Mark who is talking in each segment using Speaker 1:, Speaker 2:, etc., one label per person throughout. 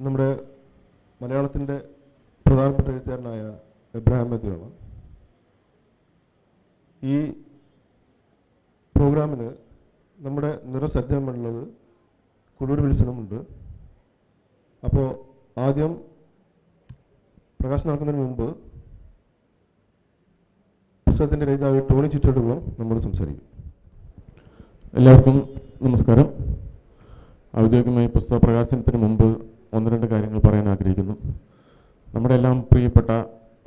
Speaker 1: നമ്മുടെ മലയാളത്തിന്റെ പ്രധാനപ്പെട്ട എഴുത്തുകാരനായ എബ്രഹാം മെത്യുവാണ്. ഈ പ്രോഗ്രാമിന് നമ്മുടെ നിറസജ്ജമുള്ളത് കുടൂർ വിൽസനമുണ്ട് അപ്പോൾ ആദ്യം പ്രകാശം നടക്കുന്നതിന് മുമ്പ് പുസ്തകത്തിന്റെ രചയിതാവ് ടോണി ചുറ്റോടുകളും നമ്മൾ സംസാരിക്കും.
Speaker 2: എല്ലാവർക്കും നമസ്കാരം. ഔദ്യോഗികമായി പുസ്തക പ്രകാശനത്തിന് മുമ്പ് ഒന്ന് രണ്ട് കാര്യങ്ങൾ പറയാൻ ആഗ്രഹിക്കുന്നു. നമ്മുടെ എല്ലാം പ്രിയപ്പെട്ട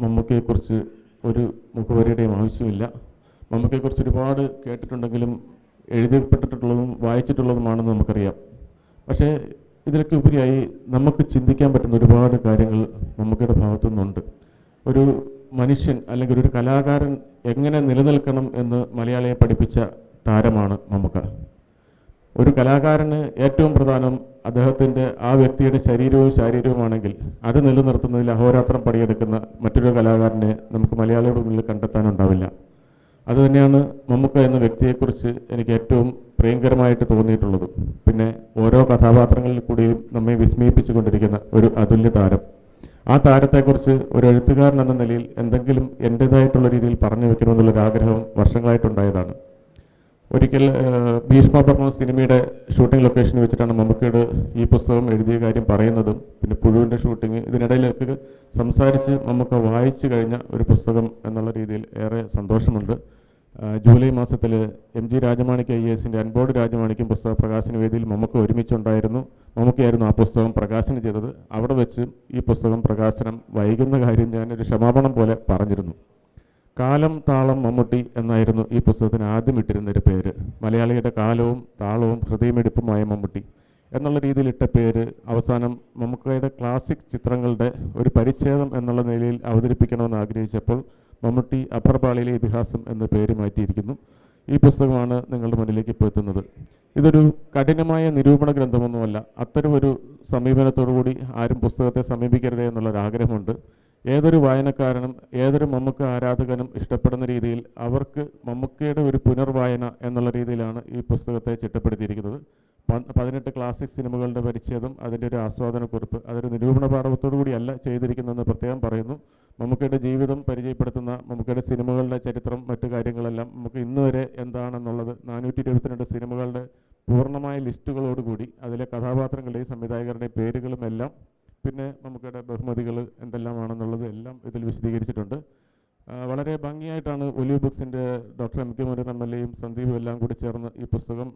Speaker 2: മമ്മൂക്കയെക്കുറിച്ച് ഒരു മുഖവരിയുടെയും ആവശ്യമില്ല. മമ്മൂക്കയെക്കുറിച്ച് ഒരുപാട് കേട്ടിട്ടുണ്ടെങ്കിലും എഴുതിപ്പെട്ടിട്ടുള്ളതും വായിച്ചിട്ടുള്ളതുമാണെന്ന് നമുക്കറിയാം. പക്ഷേ ഇതിലൊക്കെ ഉപരിയായി നമുക്ക് ചിന്തിക്കാൻ പറ്റുന്ന ഒരുപാട് കാര്യങ്ങൾ മമ്മൂക്കയുടെ ഭാഗത്തു നിന്നുണ്ട് ഒരു മനുഷ്യൻ അല്ലെങ്കിൽ ഒരു കലാകാരൻ എങ്ങനെ നിലനിൽക്കണം എന്ന് മലയാളിയെ പഠിപ്പിച്ച താരമാണ് മമ്മൂക്ക. ഒരു കലാകാരന് ഏറ്റവും പ്രധാനം അദ്ദേഹത്തിന്റെ ആ വ്യക്തിയുടെ ശരീരവും ശാരീരവുമാണെങ്കിൽ അത് നിലനിർത്തുന്നതിൽ അഹോരാത്രം പണിയെടുക്കുന്ന മറ്റൊരു കലാകാരനെ നമുക്ക് മലയാളിയുടെ മുന്നിൽ കണ്ടെത്താനുണ്ടാവില്ല. അതുതന്നെയാണ് മമ്മൂക്ക എന്ന വ്യക്തിയെക്കുറിച്ച് എനിക്ക് ഏറ്റവും പ്രിയങ്കരമായിട്ട് തോന്നിയിട്ടുള്ളത്. പിന്നെ ഓരോ കഥാപാത്രങ്ങളിൽ കൂടിയും നമ്മെ വിസ്മയിപ്പിച്ചു കൊണ്ടിരിക്കുന്ന ഒരു അതുല്യ താരം. ആ താരത്തെക്കുറിച്ച് ഒരു എഴുത്തുകാരൻ എന്ന നിലയിൽ എന്തെങ്കിലും എന്റേതായിട്ടുള്ള രീതിയിൽ പറഞ്ഞു വെക്കണമെന്നുള്ളൊരു ആഗ്രഹം വർഷങ്ങളായിട്ടുണ്ടായതാണ്. ഒരിക്കൽ ഭീഷ്മ പറഞ്ഞ സിനിമയുടെ ഷൂട്ടിംഗ് ലൊക്കേഷനിൽ വെച്ചിട്ടാണ് മമ്മൂക്കയുടെ ഈ പുസ്തകം എഴുതിയ കാര്യം പറയുന്നതും പിന്നെ പുഴുവിന്റെ ഷൂട്ടിംഗ്. ഇതിനിടയിലൊക്കെ സംസാരിച്ച് മമ്മൂക്ക വായിച്ചു കഴിഞ്ഞ ഒരു പുസ്തകം എന്നുള്ള രീതിയിൽ ഏറെ സന്തോഷമുണ്ട്. ജൂലൈ മാസത്തിൽ എം ജി രാജമാണിക്ക് ഐ എസിന്റെ അൻബോർഡ് രാജമാണിക്കും പുസ്തക പ്രകാശന വേദിയിൽ മമ്മൂക്ക ഒരുമിച്ചുണ്ടായിരുന്നു. മമ്മൂക്കയായിരുന്നു ആ പുസ്തകം പ്രകാശനം ചെയ്തത്. അവിടെ വെച്ച് ഈ പുസ്തകം പ്രകാശനം വൈകുന്ന കാര്യം ഞാനൊരു ക്ഷമാപണം പോലെ പറഞ്ഞിരുന്നു. കാലം താളം മമ്മൂട്ടി എന്നായിരുന്നു ഈ പുസ്തകത്തിന് ആദ്യം ഇട്ടിരുന്നൊരു പേര്. മലയാളിയുടെ കാലവും താളവും ഹൃദയമെടുപ്പുമായ മമ്മൂട്ടി എന്നുള്ള രീതിയിൽ ഇട്ട പേര് അവസാനം മമ്മൂക്കയുടെ ക്ലാസിക് ചിത്രങ്ങളുടെ ഒരു പരിച്ഛേദം എന്നുള്ള നിലയിൽ അവതരിപ്പിക്കണമെന്ന് ആഗ്രഹിച്ചപ്പോൾ മമ്മൂട്ടി അപ്പർപാളിയിലെ ഇതിഹാസം എന്ന പേര് മാറ്റിയിരിക്കുന്നു. ഈ പുസ്തകമാണ് നിങ്ങളുടെ മുന്നിലേക്ക് ഇപ്പോൾ എത്തുന്നത്. ഇതൊരു കഠിനമായ നിരൂപണ ഗ്രന്ഥമൊന്നുമല്ല. അത്തരമൊരു സമീപനത്തോടു കൂടി ആരും പുസ്തകത്തെ സമീപിക്കരുതേ എന്നുള്ളൊരു ആഗ്രഹമുണ്ട് ഏതൊരു വായനക്കാരനും ഏതൊരു മമ്മൂക്ക ആരാധകനും ഇഷ്ടപ്പെടുന്ന രീതിയിൽ അവർക്ക് മമ്മൂക്കയുടെ ഒരു പുനർവായന എന്നുള്ള രീതിയിലാണ് ഈ പുസ്തകത്തെ ചിട്ടപ്പെടുത്തിയിരിക്കുന്നത്. പതിനെട്ട് ക്ലാസിക് സിനിമകളുടെ പരിച്ഛേദം അതിന്റെ ഒരു ആസ്വാദനക്കുറിപ്പ് അതൊരു നിരൂപണ പാഠവത്തോടു കൂടിയല്ല ചെയ്തിരിക്കുന്നതെന്ന് പ്രത്യേകം പറയുന്നു. മമ്മൂക്കയുടെ ജീവിതം പരിചയപ്പെടുത്തുന്ന മമ്മൂക്കയുടെ സിനിമകളുടെ ചരിത്രം മറ്റു കാര്യങ്ങളെല്ലാം നമുക്ക് ഇന്ന് വരെ എന്താണെന്നുള്ളത് നാനൂറ്റി ഇരുപത്തിരണ്ട് സിനിമകളുടെ പൂർണമായ ലിസ്റ്റുകളോടുകൂടി അതിലെ കഥാപാത്രങ്ങളുടെയും സംവിധായകരുടെയും പേരുകളും എല്ലാം പിന്നെ നമുക്കിടെ ബഹുമതികൾ എന്തെല്ലാമാണെന്നുള്ളത് എല്ലാം ഇതിൽ വിശദീകരിച്ചിട്ടുണ്ട്. വളരെ ഭംഗിയായിട്ടാണ് Olive ബുക്സിന്റെ doctor M K Muran M L എയും സന്ദീപും എല്ലാം കൂടി ചേർന്ന് ഈ പുസ്തകം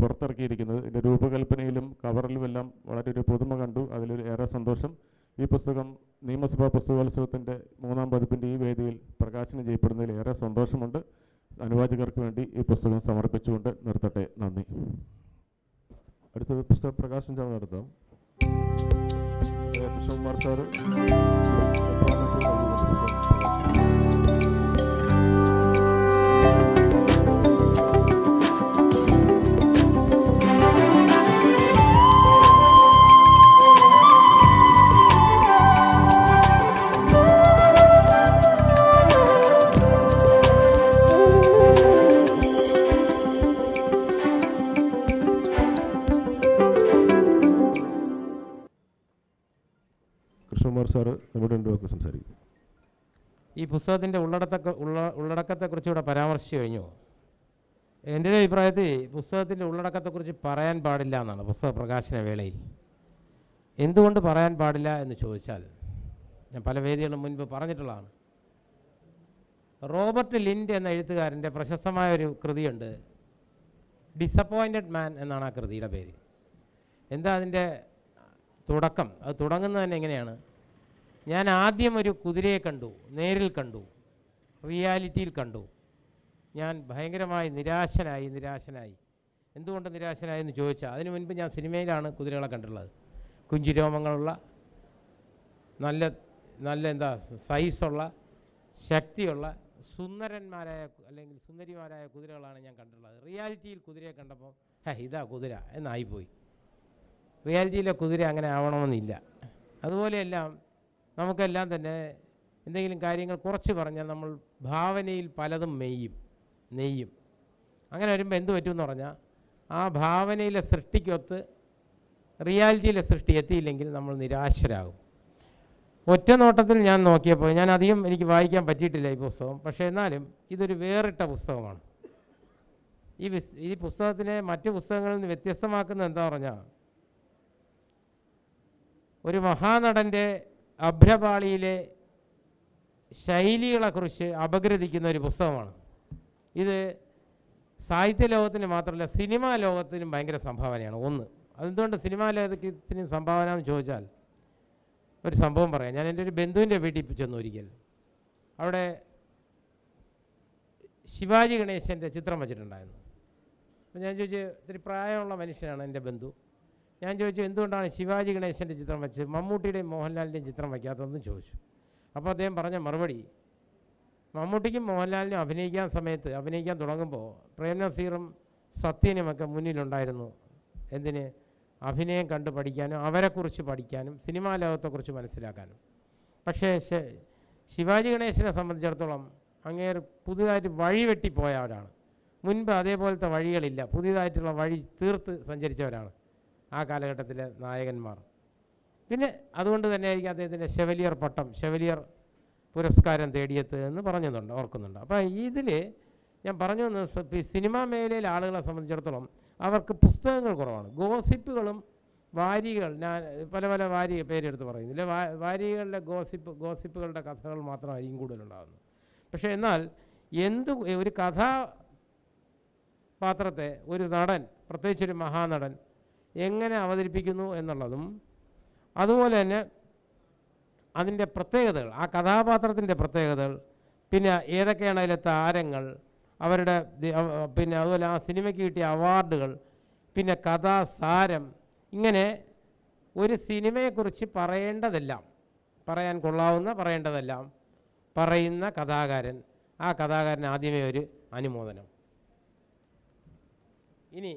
Speaker 2: പുറത്തിറക്കിയിരിക്കുന്നത്. ഇതിന്റെ രൂപകൽപ്പനയിലും കവറിലും എല്ലാം വളരെ ഒരു പുതുമ കണ്ടു. അതിലൊരു ഏറെ സന്തോഷം. ഈ പുസ്തകം നിയമസഭാ പുസ്തകോത്സവത്തിന്റെ മൂന്നാം പതിപ്പിന്റെ ഈ വേദിയിൽ പ്രകാശനം ചെയ്യപ്പെടുന്നതിൽ ഏറെ സന്തോഷമുണ്ട്. അനുവാചകർക്ക് വേണ്ടി ഈ പുസ്തകം സമർപ്പിച്ചുകൊണ്ട് നിർത്തട്ടെ. നന്ദി.
Speaker 1: അടുത്തത് പുസ്തക പ്രകാശനം ചടങ്ങ് നടത്താം. Son Marzar. നമ്മുടെ സംസാരിക്കും.
Speaker 3: ഈ പുസ്തകത്തിന്റെ ഉള്ളടക്ക ഉള്ള ഉള്ളടക്കത്തെക്കുറിച്ച് ഇവിടെ പരാമർശിച്ചു കഴിഞ്ഞു? എന്റെ ഒരു അഭിപ്രായത്തിൽ പുസ്തകത്തിന്റെ ഉള്ളടക്കത്തെക്കുറിച്ച് പറയാൻ പാടില്ല എന്നാണ് പുസ്തക പ്രകാശന വേളയിൽ. എന്തുകൊണ്ട് പറയാൻ പാടില്ല എന്ന് ചോദിച്ചാൽ ഞാൻ പല വേദികളും മുൻപ് പറഞ്ഞിട്ടുള്ളതാണ്. റോബർട്ട് ലിൻഡ് എന്ന എഴുത്തുകാരന്റെ പ്രശസ്തമായ ഒരു കൃതിയുണ്ട് ഡിസപ്പോയിന്റഡ് മാൻ എന്നാണ് ആ കൃതിയുടെ പേര്. എന്താ അതിന്റെ തുടക്കം? അത് തുടങ്ങുന്നത് തന്നെ എങ്ങനെയാണ്? ഞാൻ ആദ്യം ഒരു കുതിരയെ കണ്ടു നേരിൽ കണ്ടു റിയാലിറ്റിയിൽ കണ്ടു. ഞാൻ ഭയങ്കരമായി നിരാശനായി നിരാശനായി. എന്തുകൊണ്ട് നിരാശനായി എന്ന് ചോദിച്ചാൽ അതിനു മുൻപ് ഞാൻ സിനിമയിലാണ് കുതിരകളെ കണ്ടിട്ടുള്ളത്. കുഞ്ചിരോമങ്ങളുള്ള നല്ല നല്ല എന്താ സൈസുള്ള ശക്തിയുള്ള സുന്ദരന്മാരായ അല്ലെങ്കിൽ സുന്ദരിമാരായ കുതിരകളാണ് ഞാൻ കണ്ടിട്ടുള്ളത്. റിയാലിറ്റിയിൽ കുതിരയെ കണ്ടപ്പോൾ ഹേ ഇതാ കുതിര എന്നായിപ്പോയി. റിയാലിറ്റിയിലെ കുതിര അങ്ങനെ ആവണമെന്നില്ല. അതുപോലെയെല്ലാം നമുക്കെല്ലാം തന്നെ എന്തെങ്കിലും കാര്യങ്ങൾ കുറച്ച് പറഞ്ഞാൽ നമ്മൾ ഭാവനയിൽ പലതും മെയ്യും നെയ്യും. അങ്ങനെ വരുമ്പോൾ എന്ത് പറ്റുമെന്ന് പറഞ്ഞാൽ ആ ഭാവനയിലെ സൃഷ്ടിക്കൊത്ത് റിയാലിറ്റിയിലെ സൃഷ്ടി എത്തിയില്ലെങ്കിൽ നമ്മൾ നിരാശരാകും. ഒറ്റ നോട്ടത്തിൽ ഞാൻ നോക്കിയപ്പോൾ ഞാൻ അധികം എനിക്ക് വായിക്കാൻ പറ്റിയിട്ടില്ല ഈ പുസ്തകം പക്ഷേ എന്നാലും ഇതൊരു വേറിട്ട പുസ്തകമാണ്. ഈ ഈ പുസ്തകത്തിനെ മറ്റു പുസ്തകങ്ങളിൽ നിന്ന് വ്യത്യസ്തമാക്കുന്നത് എന്താ പറഞ്ഞാൽ ഒരു മഹാനടന്റെ അഭ്രപാളിയിലെ ശൈലികളെക്കുറിച്ച് അപഗ്രഥിക്കുന്ന ഒരു പുസ്തകമാണ്. ഇത് സാഹിത്യ ലോകത്തിന് മാത്രമല്ല സിനിമാ ലോകത്തിനും ഭയങ്കര സംഭാവനയാണ്. ഒന്ന് അതെന്തുകൊണ്ട് സിനിമാ ലോകത്തിന് സംഭാവന എന്ന് ചോദിച്ചാൽ ഒരു സംഭവം പറയാം. ഞാൻ എന്റെ ഒരു ബന്ധുവിന്റെ വീട്ടിൽ ചെന്നു ഒരിക്കൽ. അവിടെ ശിവാജി ഗണേശന്റെ ചിത്രം വച്ചിട്ടുണ്ടായിരുന്നു. അപ്പം ഞാൻ ചോദിച്ചു ഇത്തിരി പ്രായമുള്ള മനുഷ്യനാണ് എന്റെ ബന്ധു. ഞാൻ ചോദിച്ചു എന്തുകൊണ്ടാണ് ശിവാജി ഗണേശന്റെ ചിത്രം വെച്ചത്? മമ്മൂട്ടിയുടെയും മോഹൻലാലിന്റെയും ചിത്രം വയ്ക്കാത്തതെന്ന് ചോദിച്ചു. അപ്പോൾ അദ്ദേഹം പറഞ്ഞ മറുപടി മമ്മൂട്ടിക്കും മോഹൻലാലിനും അഭിനയിക്കാൻ സമയത്ത് അഭിനയിക്കാൻ തുടങ്ങുമ്പോൾ പ്രേം നസീറും സത്യനുമൊക്കെ മുന്നിലുണ്ടായിരുന്നു. എന്തിന്? അഭിനയം കണ്ട് പഠിക്കാനും അവരെക്കുറിച്ച് പഠിക്കാനും സിനിമാ ലോകത്തെക്കുറിച്ച് മനസ്സിലാക്കാനും. പക്ഷേ ശിവാജി ഗണേശനെ സംബന്ധിച്ചിടത്തോളം അങ്ങേർ പുതുതായിട്ട് വഴി വെട്ടിപ്പോയവരാണ് മുൻപ് അതേപോലത്തെ വഴികളില്ല. പുതിയതായിട്ടുള്ള വഴി തീർത്ത് സഞ്ചരിച്ചവരാണ് ആ കാലഘട്ടത്തിലെ നായകന്മാർ. പിന്നെ അതുകൊണ്ട് തന്നെ ആയിരിക്കും അദ്ദേഹത്തിന്റെ ഷെവലിയർ പട്ടം ഷെവലിയർ പുരസ്കാരം തേടിയത് എന്ന് പറഞ്ഞതുണ്ട് ഓർക്കുന്നുണ്ട്. അപ്പോൾ ഇതിൽ ഞാൻ പറഞ്ഞു വന്നത് സിനിമാ മേഖലയിലെ ആളുകളെ സംബന്ധിച്ചിടത്തോളം അവർക്ക് പുസ്തകങ്ങൾ കുറവാണ്. ഗോസിപ്പുകളും വാരികൾ ഞാൻ പല പല വാരി പേരെടുത്ത് പറയുന്നില്ല വാരികളിലെ ഗോസിപ്പ് ഗോസിപ്പുകളുടെ കഥകൾ മാത്രമായിരിക്കും കൂടുതലുണ്ടാകുന്നത്. പക്ഷേ എന്നാൽ എന്തു ഒരു കഥാപാത്രത്തെ ഒരു നടൻ പ്രത്യേകിച്ചൊരു മഹാനടൻ എങ്ങനെ അവതരിപ്പിക്കുന്നു എന്നുള്ളതും അതുപോലെ തന്നെ അതിന്റെ പ്രത്യേകതകൾ ആ കഥാപാത്രത്തിന്റെ പ്രത്യേകതകൾ പിന്നെ ഏതൊക്കെയാണ് അതിലെ താരങ്ങൾ അവരുടെ പിന്നെ അതുപോലെ ആ സിനിമയ്ക്ക് കിട്ടിയ അവാർഡുകൾ പിന്നെ കഥാസാരം ഇങ്ങനെ ഒരു സിനിമയെക്കുറിച്ച് പറയേണ്ടതെല്ലാം പറയാൻ കൊള്ളാവുന്ന പറയേണ്ടതെല്ലാം പറയുന്ന കഥാകാരൻ ആ കഥാകാരൻ ആദ്യമേ ഒരു അനുമോദനം. ഇനി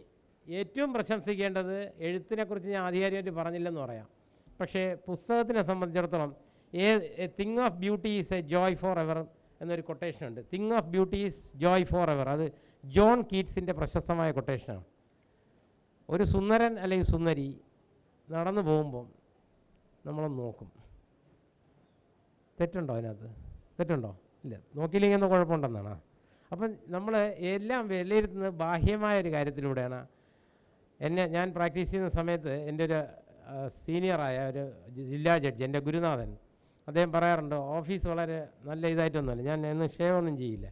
Speaker 3: ഏറ്റവും പ്രശംസിക്കേണ്ടത് എഴുത്തിനെക്കുറിച്ച് ഞാൻ ആധികാരികമായിട്ട് പറഞ്ഞില്ലെന്ന് പറയാം. പക്ഷേ പുസ്തകത്തിനെ സംബന്ധിച്ചിടത്തോളം a thing of beauty is a joy for ever എന്നൊരു കൊട്ടേഷനുണ്ട്. Thing of beauty is joy for ever അത് ജോൺ കീറ്റ്സിന്റെ പ്രശസ്തമായ കൊട്ടേഷനാണ്. ഒരു സുന്ദരൻ അല്ലെങ്കിൽ സുന്ദരി നടന്നു പോകുമ്പം നമ്മളൊന്ന് നോക്കും. തെറ്റുണ്ടോ അതിനകത്ത്? തെറ്റുണ്ടോ? ഇല്ല. നോക്കിയില്ലെങ്കിൽ എന്തോ കുഴപ്പമുണ്ടെന്നാണ്. അപ്പം നമ്മൾ എല്ലാം വിലയിരുത്തുന്നത് ബാഹ്യമായ ഒരു കാര്യത്തിലൂടെയാണ്. എന്നെ ഞാൻ പ്രാക്ടീസ് ചെയ്യുന്ന സമയത്ത് എന്റെ ഒരു സീനിയറായ ഒരു ജില്ലാ ജഡ്ജി എന്റെ ഗുരുനാഥൻ അദ്ദേഹം പറയാറുണ്ട് ഓഫീസ് വളരെ നല്ല ഇതായിട്ടൊന്നുമല്ല ഞാൻ എന്നും ഷേവ് ഒന്നും ചെയ്യില്ല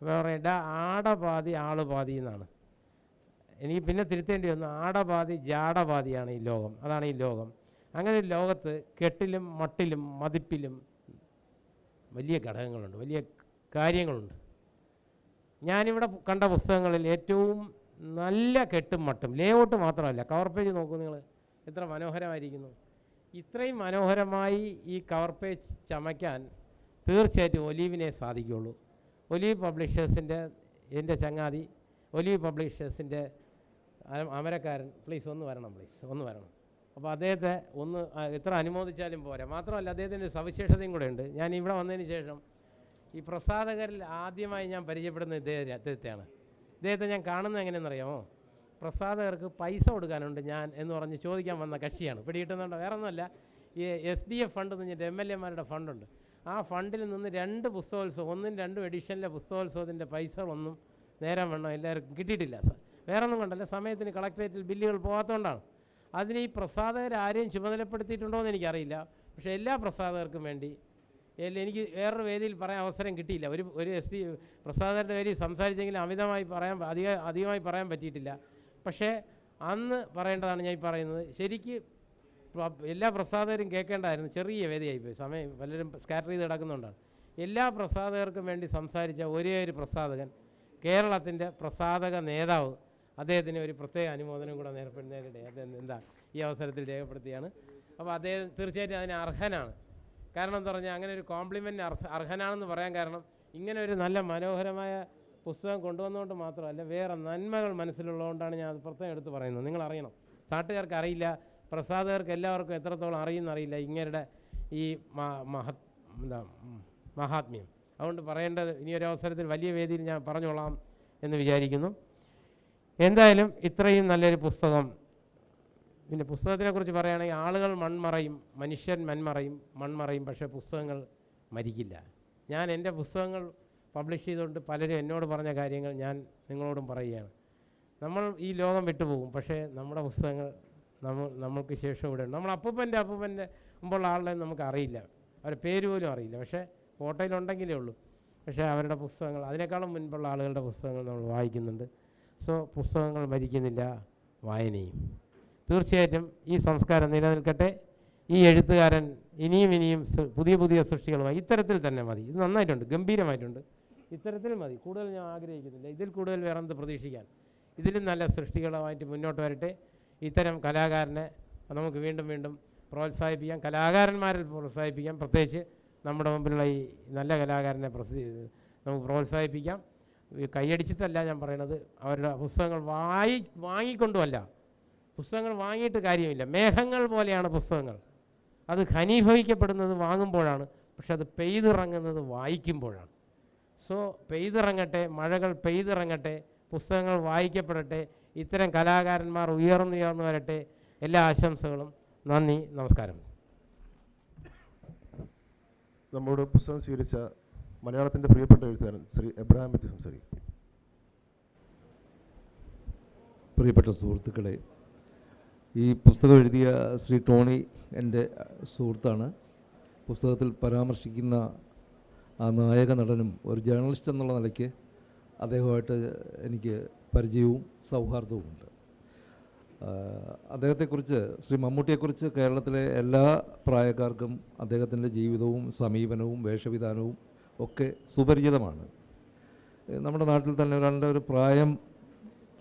Speaker 3: അപ്പോൾ പറയും ഡാ ആടപാതി ആൾ പാതി എന്നാണ്. എനിക്ക് പിന്നെ തിരുത്തേണ്ടി വന്നു ആടപാതി ജാടപാതിയാണ് ഈ ലോകം അതാണ് ഈ ലോകം. അങ്ങനെ ലോകത്ത് കെട്ടിലും മട്ടിലും മതിപ്പിലും വലിയ ഘടകങ്ങളുണ്ട് വലിയ കാര്യങ്ങളുണ്ട്. ഞാനിവിടെ കണ്ട പുസ്തകങ്ങളിൽ ഏറ്റവും നല്ല കെട്ടും മട്ടും. ലേഔട്ട് മാത്രമല്ല. കവർ പേജ് നോക്കൂ നിങ്ങൾ എത്ര മനോഹരമായിരിക്കുന്നു. ഇത്രയും മനോഹരമായി ഈ കവർ പേജ് ചമയ്ക്കാൻ തീർച്ചയായിട്ടും ഒലീവിനെ സാധിക്കുകയുള്ളൂ. ഒലീവ് പബ്ലിഷേഴ്സിന്റെ എന്റെ ചങ്ങാതി ഒലീവ് പബ്ലിഷേഴ്സിന്റെ അമരക്കാരൻ പ്ലീസ് ഒന്ന് വരണം പ്ലീസ് ഒന്ന് വരണം. അപ്പോൾ അദ്ദേഹത്തെ ഒന്ന് എത്ര അനുമോദിച്ചാലും പോരാ. മാത്രമല്ല അദ്ദേഹത്തിന്റെ ഒരു സവിശേഷതയും കൂടെ ഉണ്ട്. ഞാൻ ഇവിടെ വന്നതിന് ശേഷം ഈ പ്രസാധകരിൽ ആദ്യമായി ഞാൻ പരിചയപ്പെടുന്ന അദ്ദേഹത്തെയാണ്. ഇദ്ദേഹത്തെ ഞാൻ കാണുന്നത് എങ്ങനെയെന്നറിയാമോ? പ്രസാദകർക്ക് പൈസ കൊടുക്കാനുണ്ട് ഞാൻ എന്ന് പറഞ്ഞ് ചോദിക്കാൻ വന്ന കക്ഷിയാണ്. പിടികിട്ടുന്നുണ്ടോ? വേറെ ഒന്നുമല്ല ഈ എസ് ഡി എഫ് ഫണ്ട് എന്ന് പറഞ്ഞിട്ട് എം എൽ എമാരുടെ ഫണ്ടുണ്ട് ആ ഫണ്ടിൽ നിന്ന് രണ്ട് പുസ്തകോത്സവം ഒന്നും രണ്ടും എഡിഷനിലെ പുസ്തകോത്സവത്തിന്റെ പൈസ ഒന്നും നേരം വേണം എല്ലാവർക്കും കിട്ടിയിട്ടില്ല സാർ. വേറെ ഒന്നും കണ്ടല്ല സമയത്തിന് കളക്ടറേറ്റിൽ ബില്ലുകൾ പോകാത്തതുകൊണ്ടാണ് അതിന് ഈ പ്രസാദകർ ആരെയും ചുമതലപ്പെടുത്തിയിട്ടുണ്ടോ എന്ന് എനിക്കറിയില്ല. പക്ഷേ എല്ലാ പ്രസാദകർക്കും വേണ്ടി എനിക്ക് വേറൊരു വേദിയിൽ പറയാൻ അവസരം കിട്ടിയില്ല. ഒരു ഒരു എസ് ഡി പ്രസാദന്റെ പേരിൽ സംസാരിച്ചെങ്കിൽ അമിതമായി പറയാൻ അധിക അധികമായി പറയാൻ പറ്റിയിട്ടില്ല. പക്ഷേ അന്ന് പറയേണ്ടതാണ് ഞാൻ പറയുന്നത്. ശരിക്ക് എല്ലാ പ്രസാദകരും കേൾക്കേണ്ടതായിരുന്നു ചെറിയ വേദിയായിപ്പോയി. സമയം പലരും സ്കാറ്റർ ചെയ്ത് കിടക്കുന്നുണ്ടാണ്. എല്ലാ പ്രസാദകർക്കും വേണ്ടി സംസാരിച്ച ഒരേ ഒരു പ്രസാദകൻ കേരളത്തിന്റെ പ്രസാദക നേതാവ്. അദ്ദേഹത്തിന് ഒരു പ്രത്യേക അനുമോദനം കൂടെ നേരപ്പെടുന്നതിനിടെ അദ്ദേഹം എന്താ ഈ അവസരത്തിൽ രേഖപ്പെടുത്തിയാണ്. അപ്പോൾ അദ്ദേഹം തീർച്ചയായിട്ടും അതിന് അർഹനാണ്. കാരണം എന്താ പറഞ്ഞാൽ അങ്ങനെ ഒരു കോംപ്ലിമെന്റ് അർഹ അർഹനാണെന്ന് പറയാൻ കാരണം ഇങ്ങനെ ഒരു നല്ല മനോഹരമായ പുസ്തകം കൊണ്ടുവന്നുകൊണ്ട് മാത്രമല്ല വേറെ നന്മകൾ മനസ്സിലുള്ളതുകൊണ്ടാണ് ഞാൻ അത് പ്രത്യേകം എടുത്ത് പറയുന്നത്. നിങ്ങൾ അറിയണം നാട്ടുകാർക്ക് അറിയില്ല പ്രസാദകർക്ക് എല്ലാവർക്കും എത്രത്തോളം അറിയുന്നറിയില്ല ഇങ്ങരുടെ ഈ മഹത് എന്താ മഹാത്മ്യം. അതുകൊണ്ട് പറയേണ്ടത് ഇനിയൊരു അവസരത്തിൽ വലിയ വേദിയിൽ ഞാൻ പറഞ്ഞോളാം എന്ന് വിചാരിക്കുന്നു. എന്തായാലും ഇത്രയും നല്ലൊരു പുസ്തകം പിന്നെ പുസ്തകത്തിനെക്കുറിച്ച് പറയുകയാണെങ്കിൽ ആളുകൾ മൺമറയും മനുഷ്യൻ മൺമറയും മൺമറയും പക്ഷേ പുസ്തകങ്ങൾ മരിക്കില്ല. ഞാൻ എന്റെ പുസ്തകങ്ങൾ പബ്ലിഷ് ചെയ്തുകൊണ്ട് പലരും എന്നോട് പറഞ്ഞ കാര്യങ്ങൾ ഞാൻ നിങ്ങളോടും പറയുകയാണ്. നമ്മൾ ഈ ലോകം വിട്ടുപോകും പക്ഷേ നമ്മുടെ പുസ്തകങ്ങൾ നമ്മൾ നമ്മൾക്ക് ശേഷം ഇവിടെ ഉണ്ട്. നമ്മൾ അപ്പൂപ്പന്റെ അപ്പൂപ്പന്റെ മുമ്പുള്ള ആളുടെ നമുക്ക് അറിയില്ല. അവരുടെ പേര് പോലും അറിയില്ല. പക്ഷേ ഫോട്ടോയിലുണ്ടെങ്കിലേ ഉള്ളൂ. പക്ഷേ അവരുടെ പുസ്തകങ്ങൾ അതിനേക്കാളും മുൻപുള്ള ആളുകളുടെ പുസ്തകങ്ങൾ നമ്മൾ വായിക്കുന്നുണ്ട്. സോ പുസ്തകങ്ങൾ മരിക്കുന്നില്ല വായനയും. തീർച്ചയായിട്ടും ഈ സംസ്കാരം നിലനിൽക്കട്ടെ. ഈ എഴുത്തുകാരൻ ഇനിയും ഇനിയും പുതിയ പുതിയ സൃഷ്ടികളുമായി ഇത്തരത്തിൽ തന്നെ മതി. ഇത് നന്നായിട്ടുണ്ട് ഗംഭീരമായിട്ടുണ്ട്. ഇത്തരത്തിൽ മതി. കൂടുതൽ ഞാൻ ആഗ്രഹിക്കുന്നില്ല. ഇതിൽ കൂടുതൽ വേറെ എന്ത് പ്രതീക്ഷിക്കാൻ? ഇതിലും നല്ല സൃഷ്ടികളുമായിട്ട് മുന്നോട്ട് വരട്ടെ. ഇത്തരം കലാകാരനെ നമുക്ക് വീണ്ടും വീണ്ടും പ്രോത്സാഹിപ്പിക്കാം. കലാകാരന്മാരിൽ പ്രോത്സാഹിപ്പിക്കാം. പ്രത്യേകിച്ച് നമ്മുടെ മുമ്പിലുള്ള ഈ നല്ല കലാകാരനെ പ്രസി നമുക്ക് പ്രോത്സാഹിപ്പിക്കാം. കൈയടിച്ചിട്ടല്ല ഞാൻ പറയണത്. അവരുടെ പുസ്തകങ്ങൾ വായി വാങ്ങിക്കൊണ്ടുമല്ല പുസ്തകങ്ങൾ വാങ്ങിയിട്ട് കാര്യമില്ല. മേഘങ്ങൾ പോലെയാണ് പുസ്തകങ്ങൾ. അത് ഘനീഭവിക്കപ്പെടുന്നത് വാങ്ങുമ്പോഴാണ് പക്ഷെ അത് പെയ്തിറങ്ങുന്നത് വായിക്കുമ്പോഴാണ്. സോ പെയ്തിറങ്ങട്ടെ മഴകൾ പെയ്തിറങ്ങട്ടെ പുസ്തകങ്ങൾ വായിക്കപ്പെടട്ടെ ഇത്തരം കലാകാരന്മാർ ഉയർന്നുയർന്നു വരട്ടെ. എല്ലാ ആശംസകളും. നന്ദി നമസ്കാരം.
Speaker 1: നമ്മുടെ പുസ്തകം സ്വീകരിച്ച മലയാളത്തിന്റെ പ്രിയപ്പെട്ട എഴുത്തുകാരൻ ശ്രീ എബ്രഹാം എത്തി സംസാരിക്കും
Speaker 4: പ്രിയപ്പെട്ട സുഹൃത്തുക്കളെ ഈ പുസ്തകം എഴുതിയ ശ്രീ ടോണി എന്റെ സുഹൃത്താണ്. പുസ്തകത്തിൽ പരാമർശിക്കുന്ന ആ നായക നടനും ഒരു ജേർണലിസ്റ്റ് എന്നുള്ള നിലയ്ക്ക് അദ്ദേഹമായിട്ട് എനിക്ക് പരിചയവും സൗഹാർദ്ദവുമുണ്ട് അദ്ദേഹത്തെക്കുറിച്ച് ശ്രീ മമ്മൂട്ടിയെക്കുറിച്ച് കേരളത്തിലെ എല്ലാ പ്രായക്കാർക്കും അദ്ദേഹത്തിന്റെ ജീവിതവും സമീപനവും വേഷവിധാനവും ഒക്കെ സുപരിചിതമാണ്. നമ്മുടെ നാട്ടിൽ തന്നെ ഒരാളുടെ ഒരു പ്രായം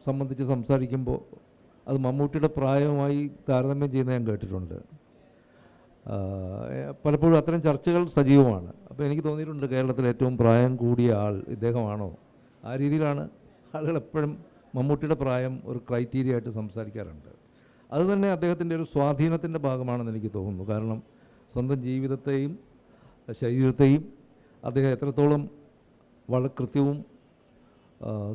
Speaker 4: സംബന്ധിച്ച് സംസാരിക്കുമ്പോൾ അത് മമ്മൂട്ടിയുടെ പ്രായവുമായി താരതമ്യം ചെയ്യുന്ന ഞാൻ കേട്ടിട്ടുണ്ട്. പലപ്പോഴും അത്തരം ചർച്ചകൾ സജീവമാണ്. അപ്പോൾ എനിക്ക് തോന്നിയിട്ടുണ്ട് കേരളത്തിലെ ഏറ്റവും പ്രായം കൂടിയ ആൾ ഇദ്ദേഹമാണോ? ആ രീതിയിലാണ് ആളുകൾ എപ്പോഴും മമ്മൂട്ടിയുടെ പ്രായം ഒരു ക്രൈറ്റീരിയ ആയിട്ട് സംസാരിക്കാറുണ്ട്. അതുതന്നെ അദ്ദേഹത്തിന്റെ ഒരു സ്വാധീനത്തിന്റെ ഭാഗമാണെന്ന് എനിക്ക് തോന്നുന്നു. കാരണം സ്വന്തം ജീവിതത്തെയും ശരീരത്തെയും അദ്ദേഹം എത്രത്തോളം വളരെ കൃത്യവും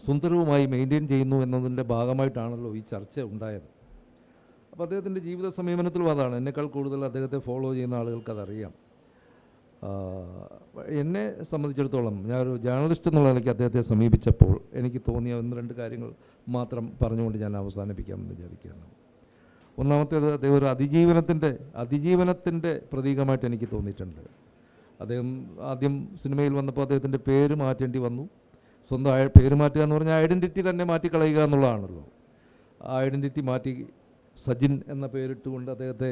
Speaker 4: സുന്ദരവുമായി മെയിന്റെയിൻ ചെയ്യുന്നു എന്നതിന്റെ ഭാഗമായിട്ടാണല്ലോ ഈ ചർച്ച ഉണ്ടായത്. അപ്പോൾ അദ്ദേഹത്തിന്റെ ജീവിത സമീപനത്തിലും അതാണ്. എന്നെക്കാൾ കൂടുതൽ അദ്ദേഹത്തെ ഫോളോ ചെയ്യുന്ന ആളുകൾക്ക് അതറിയാം. എന്നെ സംബന്ധിച്ചിടത്തോളം ഞാനൊരു ജേർണലിസ്റ്റ് എന്നുള്ള നിലയ്ക്ക് അദ്ദേഹത്തെ സമീപിച്ചപ്പോൾ എനിക്ക് തോന്നിയ ഒന്ന് രണ്ട് കാര്യങ്ങൾ മാത്രം പറഞ്ഞുകൊണ്ട് ഞാൻ അവസാനിപ്പിക്കാമെന്ന് വിചാരിക്കുകയാണ്. ഒന്നാമത്തേത് അദ്ദേഹം ഒരു അതിജീവനത്തിന്റെ അതിജീവനത്തിന്റെ പ്രതീകമായിട്ട് എനിക്ക് തോന്നിയിട്ടുണ്ട്. അദ്ദേഹം ആദ്യം സിനിമയിൽ വന്നപ്പോൾ അദ്ദേഹത്തിന്റെ പേര് മാറ്റേണ്ടി വന്നു. സ്വന്തം പേര് മാറ്റുക എന്ന് പറഞ്ഞാൽ ഐഡന്റിറ്റി തന്നെ മാറ്റിക്കളയുക എന്നുള്ളതാണല്ലോ. ആ ഐഡന്റിറ്റി മാറ്റി സജിൻ എന്ന പേരിട്ടുകൊണ്ട് അദ്ദേഹത്തെ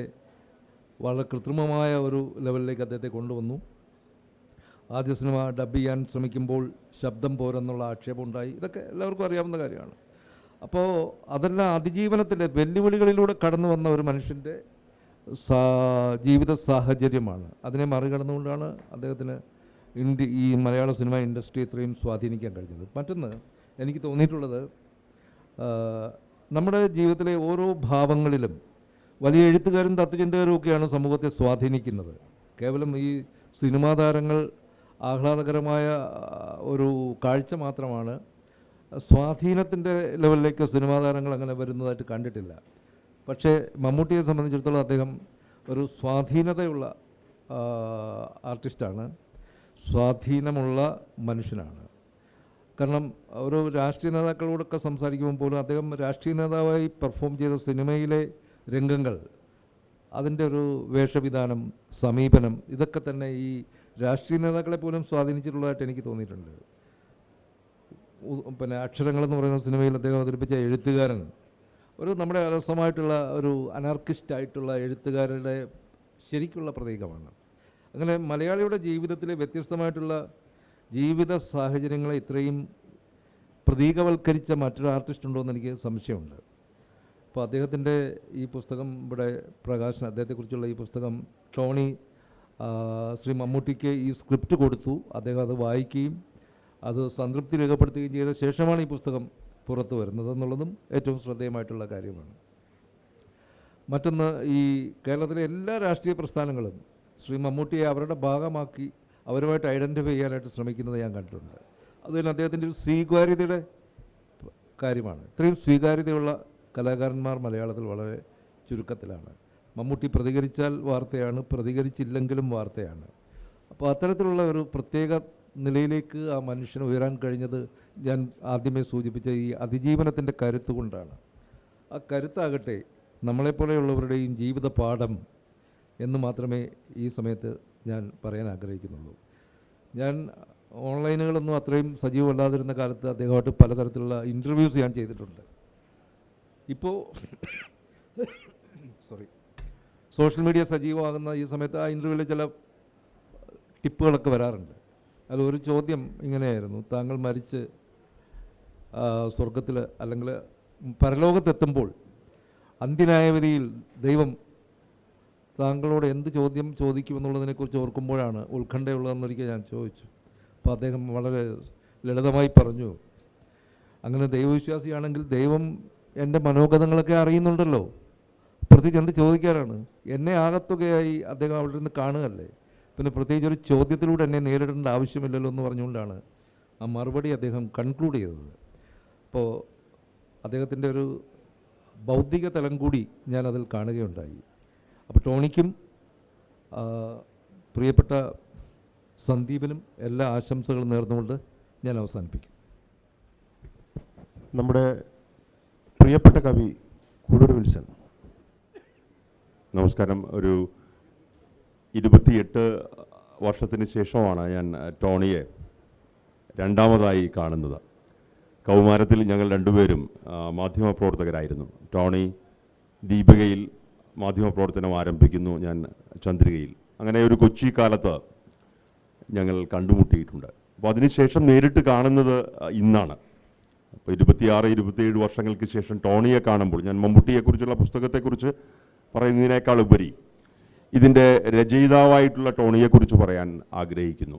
Speaker 4: വളരെ കൃത്രിമമായ ഒരു ലെവലിലേക്ക് അദ്ദേഹത്തെ കൊണ്ടുവന്നു. ആദ്യ സിനിമ ഡബ് ചെയ്യാൻ ശ്രമിക്കുമ്പോൾ ശബ്ദം പോരെന്നുള്ള ആക്ഷേപമുണ്ടായി ഇതൊക്കെ എല്ലാവർക്കും അറിയാവുന്ന കാര്യമാണ്. അപ്പോൾ അതെല്ലാം അതിജീവനത്തിന്റെ വെല്ലുവിളികളിലൂടെ കടന്നു വന്ന ഒരു മനുഷ്യന്റെ ജീവിത സാഹചര്യമാണ്. അതിനെ മറികടന്നുകൊണ്ടാണ് അദ്ദേഹത്തിന് ഇന്ത്യ ഈ മലയാള സിനിമ ഇൻഡസ്ട്രി ഇത്രയും സ്വാധീനിക്കാൻ കഴിഞ്ഞത്. മറ്റൊന്ന് എനിക്ക് തോന്നിയിട്ടുള്ളത് നമ്മുടെ ജീവിതത്തിലെ ഓരോ ഭാവങ്ങളിലും വലിയ എഴുത്തുകാരും തത്വചിന്തകരും ഒക്കെയാണ് സമൂഹത്തെ സ്വാധീനിക്കുന്നത്. കേവലം ഈ സിനിമാ താരങ്ങൾ ആഹ്ലാദകരമായ ഒരു കാഴ്ച മാത്രമാണ് സ്വാധീനത്തിന്റെ ലെവലിലേക്ക് സിനിമാ താരങ്ങൾ അങ്ങനെ വരുന്നതായിട്ട് കണ്ടിട്ടില്ല. പക്ഷേ മമ്മൂട്ടിയെ സംബന്ധിച്ചിടത്തോളം അദ്ദേഹം ഒരു സ്വാധീനതയുള്ള ആർട്ടിസ്റ്റാണ്. സ്വാധീനമുള്ള മനുഷ്യനാണ്. കാരണം ഒരു രാഷ്ട്രീയ നേതാക്കളോടൊക്കെ സംസാരിക്കുമ്പോൾ പോലും അദ്ദേഹം രാഷ്ട്രീയ നേതാവായി പെർഫോം ചെയ്ത സിനിമയിലെ രംഗങ്ങൾ അതിന്റെ ഒരു വേഷവിധാനം സമീപനം ഇതൊക്കെ തന്നെ ഈ രാഷ്ട്രീയ നേതാക്കളെ പോലും സ്വാധീനിച്ചിട്ടുള്ളതായിട്ട് എനിക്ക് തോന്നിയിട്ടുണ്ട്. പിന്നെ അക്ഷരങ്ങൾ എന്ന് പറയുന്ന സിനിമയിൽ അദ്ദേഹം അവതരിപ്പിച്ച എഴുത്തുകാരൻ ഒരു നമ്മുടെ അലസമായിട്ടുള്ള ഒരു അനാർക്കിസ്റ്റായിട്ടുള്ള എഴുത്തുകാരുടെ ശരിക്കുള്ള പ്രതീകമാണ്. അങ്ങനെ മലയാളിയുടെ ജീവിതത്തിലെ വ്യത്യസ്തമായിട്ടുള്ള ജീവിത സാഹചര്യങ്ങളെ ഇത്രയും പ്രതീകവൽക്കരിച്ച മറ്റൊരു ആർട്ടിസ്റ്റ് ഉണ്ടോ എന്ന് എനിക്ക് സംശയമുണ്ട്. അപ്പോൾ അദ്ദേഹത്തിന്റെ ഈ പുസ്തകം ഇവിടെ പ്രകാശനം അദ്ദേഹത്തെക്കുറിച്ചുള്ള ഈ പുസ്തകം ടോണി ശ്രീ മമ്മൂട്ടിക്ക് ഈ സ്ക്രിപ്റ്റ് കൊടുത്തു. അദ്ദേഹം അത് വായിക്കുകയും അത് സംതൃപ്തി രേഖപ്പെടുത്തുകയും ചെയ്ത ശേഷമാണ് ഈ പുസ്തകം പുറത്തു വരുന്നത് എന്നുള്ളതും ഏറ്റവും ശ്രദ്ധേയമായിട്ടുള്ള കാര്യമാണ്. മറ്റൊന്ന് ഈ കേരളത്തിലെ എല്ലാ രാഷ്ട്രീയ പ്രസ്ഥാനങ്ങളും ശ്രീ മമ്മൂട്ടിയെ അവരുടെ ഭാഗമാക്കി അവരുമായിട്ട് ഐഡന്റിഫൈ ചെയ്യാനായിട്ട് ശ്രമിക്കുന്നത് ഞാൻ കണ്ടിട്ടുണ്ട്. അതുപോലെ അദ്ദേഹത്തിന്റെ ഒരു സ്വീകാര്യതയുടെ കാര്യമാണ്. ഇത്രയും സ്വീകാര്യതയുള്ള കലാകാരന്മാർ മലയാളത്തിൽ വളരെ ചുരുക്കത്തിലാണ്. മമ്മൂട്ടി പ്രതികരിച്ചാൽ വാർത്തയാണ് പ്രതികരിച്ചില്ലെങ്കിലും വാർത്തയാണ്. അപ്പോൾ അത്തരത്തിലുള്ള ഒരു പ്രത്യേക നിലയിലേക്ക് ആ മനുഷ്യന് ഉയരാൻ കഴിഞ്ഞത് ഞാൻ ആദ്യമേ സൂചിപ്പിച്ച ഈ അതിജീവനത്തിന്റെ കരുത്തുകൊണ്ടാണ് ആ കരുത്താകട്ടെ നമ്മളെപ്പോലെയുള്ളവരുടെയും ജീവിത പാഠം എന്ന് മാത്രമേ ഈ സമയത്ത് ഞാൻ പറയാൻ ആഗ്രഹിക്കുന്നുള്ളൂ. ഞാൻ ഓൺലൈനുകളൊന്നും അത്രയും സജീവമല്ലാതിരുന്ന കാലത്ത് അദ്ദേഹമായിട്ട് പലതരത്തിലുള്ള ഇന്റർവ്യൂസ് ഞാൻ ചെയ്തിട്ടുണ്ട്. ഇപ്പോൾ സോറി സോഷ്യൽ മീഡിയ സജീവമാകുന്ന ഈ സമയത്ത് ആ ഇന്റർവ്യൂവിൽ ചില ടിപ്പുകളൊക്കെ വരാറുണ്ട്. അതിൽ ഒരു ചോദ്യം ഇങ്ങനെയായിരുന്നു. താങ്കൾ മരിച്ച് സ്വർഗത്തിൽ അല്ലെങ്കിൽ പരലോകത്തെത്തുമ്പോൾ അന്ത്യനായവതിയിൽ ദൈവം താങ്കളോട് എന്ത് ചോദ്യം ചോദിക്കുമെന്നുള്ളതിനെക്കുറിച്ച് ഓർക്കുമ്പോഴാണ് ഉത്കണ്ഠയുള്ളതെന്നൊരിക്കൽ ഞാൻ ചോദിച്ചു. അപ്പോൾ അദ്ദേഹം വളരെ ലളിതമായി പറഞ്ഞു അങ്ങനെ ദൈവവിശ്വാസിയാണെങ്കിൽ ദൈവം എന്റെ മനോഗതങ്ങളൊക്കെ അറിയുന്നുണ്ടല്ലോ. പ്രത്യേകിച്ച് എന്ത് ചോദിക്കാറാണ് എന്നെ ആകത്തുകയായി അദ്ദേഹം അവിടെ നിന്ന് കാണുകയല്ലേ? പിന്നെ പ്രത്യേകിച്ച് ഒരു ചോദ്യത്തിലൂടെ എന്നെ നേരിടേണ്ട ആവശ്യമില്ലല്ലോ എന്ന് പറഞ്ഞുകൊണ്ടാണ് ആ മറുപടി അദ്ദേഹം കൺക്ലൂഡ് ചെയ്തത്. അപ്പോൾ അദ്ദേഹത്തിന്റെ ഒരു ബൗദ്ധിക തലം കൂടി ഞാനതിൽ കാണുകയുണ്ടായി. അപ്പോൾ ടോണിക്കും പ്രിയപ്പെട്ട സന്ദീപിനും എല്ലാ ആശംസകളും നേർന്നുകൊണ്ട് ഞാൻ അവസാനിപ്പിക്കും.
Speaker 1: നമ്മുടെ പ്രിയപ്പെട്ട കവി കൂടൂർ വിൽസൺ.
Speaker 5: നമസ്കാരം. ഒരു ഇരുപത്തിയെട്ട് വർഷത്തിന് ശേഷമാണ് ഞാൻ ടോണിയെ രണ്ടാമതായി കാണുന്നത്. കൗമാരത്തിൽ ഞങ്ങൾ രണ്ടുപേരും മാധ്യമപ്രവർത്തകരായിരുന്നു. ടോണി ദീപികയിൽ മാധ്യമപ്രവർത്തനം ആരംഭിക്കുന്നു ഞാൻ ചന്ദ്രികയിൽ. അങ്ങനെ ഒരു കൊച്ചി കാലത്ത് ഞങ്ങൾ കണ്ടുമുട്ടിയിട്ടുണ്ട്. അപ്പോൾ അതിനുശേഷം നേരിട്ട് കാണുന്നത് ഇന്നാണ്. അപ്പോൾ ഇരുപത്തിയാറ് ഇരുപത്തിയേഴ് വർഷങ്ങൾക്ക് ശേഷം ടോണിയെ കാണുമ്പോൾ ഞാൻ മമ്മൂട്ടിയെക്കുറിച്ചുള്ള പുസ്തകത്തെക്കുറിച്ച് പറയുന്നതിനേക്കാൾ ഉപരി ഇതിന്റെ രചയിതാവായിട്ടുള്ള ടോണിയെക്കുറിച്ച് പറയാൻ ആഗ്രഹിക്കുന്നു.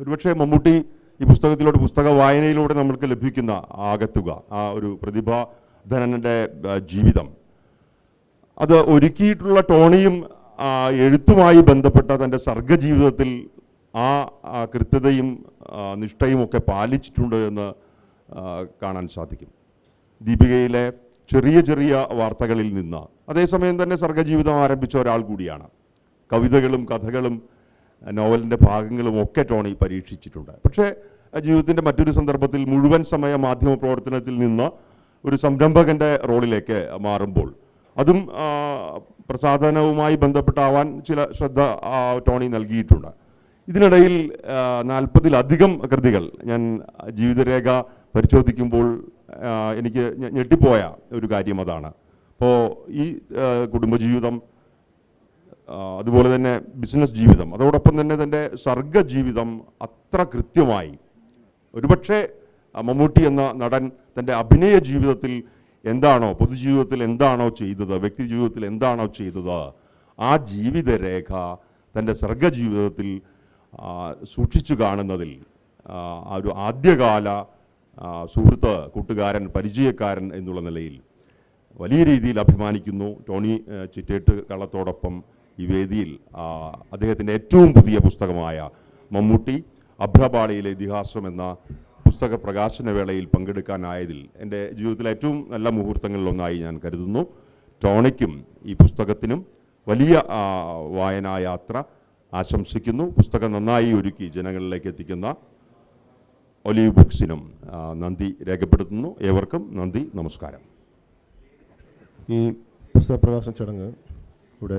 Speaker 5: ഒരുപക്ഷെ മമ്മൂട്ടി ഈ പുസ്തകത്തിലൂടെ പുസ്തക വായനയിലൂടെ നമ്മൾക്ക് ലഭിക്കുന്ന ആകത്തുക ആ ഒരു പ്രതിഭാധനന്റെ ജീവിതം. അത് ഒരുക്കിയിട്ടുള്ള ടോണിയും എഴുത്തുമായി ബന്ധപ്പെട്ട തന്റെ സർഗജീവിതത്തിൽ ആ കൃത്യതയും നിഷ്ഠയും ഒക്കെ പാലിച്ചിട്ടുണ്ട് എന്ന് കാണാൻ സാധിക്കും. ദീപികയിലെ ചെറിയ ചെറിയ വാർത്തകളിൽ നിന്ന്. അതേസമയം തന്നെ സർഗജീവിതം ആരംഭിച്ച ഒരാൾ കൂടിയാണ്. കവിതകളും കഥകളും നോവലിന്റെ ഭാഗങ്ങളും ഒക്കെ ടോണി പരീക്ഷിച്ചിട്ടുണ്ട്. പക്ഷേ ജീവിതത്തിന്റെ മറ്റൊരു സന്ദർഭത്തിൽ മുഴുവൻ സമയ മാധ്യമ പ്രവർത്തനത്തിൽ നിന്ന് ഒരു സംരംഭകന്റെ റോളിലേക്ക് മാറുമ്പോൾ അതും പ്രസാധനവുമായി ബന്ധപ്പെട്ടാവാൻ ചില ശ്രദ്ധ ടോണി നൽകിയിട്ടുണ്ട്. ഇതിനിടയിൽ നാൽപ്പതിലധികം കൃതികൾ ഞാൻ ജീവിതരേഖ പരിശോധിക്കുമ്പോൾ എനിക്ക് ഞെട്ടിപ്പോയ ഒരു കാര്യം അതാണ്. അപ്പോൾ ഈ കുടുംബജീവിതം അതുപോലെ തന്നെ ബിസിനസ് ജീവിതം അതോടൊപ്പം തന്നെ തന്റെ സർഗ ജീവിതം അത്ര കൃത്യമായി. ഒരുപക്ഷെ മമ്മൂട്ടി എന്ന നടൻ തന്റെ അഭിനയ ജീവിതത്തിൽ എന്താണോ പൊതുജീവിതത്തിൽ എന്താണോ ചെയ്തത് വ്യക്തി ജീവിതത്തിൽ എന്താണോ ചെയ്തത് ആ ജീവിതരേഖ തന്റെ സർഗ ജീവിതത്തിൽ സൂക്ഷിച്ചു കാണുന്നതിൽ ഒരു ആദ്യകാല സുഹൃത്ത് കൂട്ടുകാരൻ പരിചയക്കാരൻ എന്നുള്ള നിലയിൽ വലിയ രീതിയിൽ അഭിമാനിക്കുന്നു. ടോണി ചിറ്റേട്ട് കള്ളത്തോടൊപ്പം ഈ വേദിയിൽ അദ്ദേഹത്തിന്റെ ഏറ്റവും പുതിയ പുസ്തകമായ മമ്മൂട്ടി അഭ്രപാളിയിലെ ഇതിഹാസം എന്ന പുസ്തക പ്രകാശന വേളയിൽ പങ്കെടുക്കാനായതിൽ എന്റെ ജീവിതത്തിലെ ഏറ്റവും നല്ല മുഹൂർത്തങ്ങളിലൊന്നായി ഞാൻ കരുതുന്നു. ടോണിക്കും ഈ പുസ്തകത്തിനും വലിയ വായനാ യാത്ര ആശംസിക്കുന്നു. പുസ്തകം നന്നായി ഒരുക്കി ജനങ്ങളിലേക്ക് എത്തിക്കുന്ന ഒലിവ് ബുക്സിനും നന്ദി രേഖപ്പെടുത്തുന്നു. ഏവർക്കും നന്ദി നമസ്കാരം.
Speaker 1: ഈ പുസ്തക പ്രകാശന ചടങ്ങ് ഇവിടെ